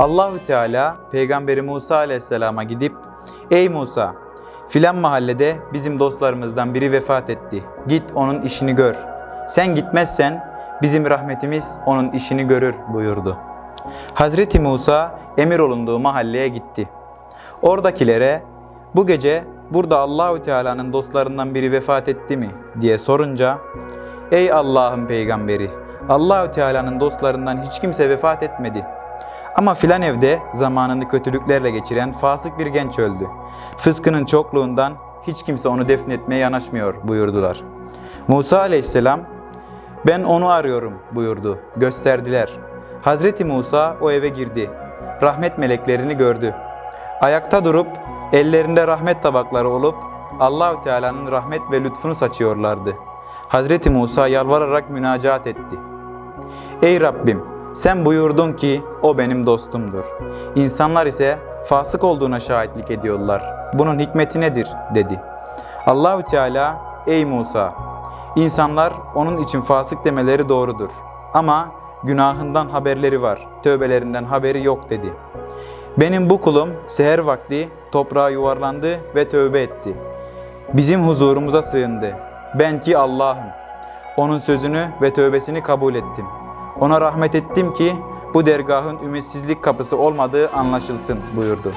Allahü Teala peygamberi Musa aleyhisselama gidip Ey Musa filan mahallede bizim dostlarımızdan biri vefat etti. Git onun işini gör. Sen gitmezsen bizim rahmetimiz onun işini görür buyurdu. Hazreti Musa emir olunduğu mahalleye gitti. Oradakilere bu gece burada Allahü Teala'nın dostlarından biri vefat etti mi diye sorunca Ey Allah'ın peygamberi Allahü Teala'nın dostlarından hiç kimse vefat etmedi. Ama filan evde zamanını kötülüklerle geçiren fasık bir genç öldü. Fıskının çokluğundan hiç kimse onu defnetmeye yanaşmıyor buyurdular. Musa aleyhisselam ben onu arıyorum buyurdu. Gösterdiler. Hazreti Musa o eve girdi. Rahmet meleklerini gördü. Ayakta durup ellerinde rahmet tabakları olup Allahü Teala'nın rahmet ve lütfunu saçıyorlardı. Hazreti Musa yalvararak münacaat etti. Ey Rabbim sen buyurdun ki o benim dostumdur. İnsanlar ise fasık olduğuna şahitlik ediyorlar. Bunun hikmeti nedir dedi. Allahü Teala ey Musa insanlar onun için fasık demeleri doğrudur. Ama günahından haberleri var. Tövbelerinden haberi yok dedi. Benim bu kulum seher vakti toprağa yuvarlandı ve tövbe etti. Bizim huzurumuza sığındı. Ben ki Allah'ım. Onun sözünü ve tövbesini kabul ettim. Ona rahmet ettim ki bu dergahın ümitsizlik kapısı olmadığı anlaşılsın buyurdu.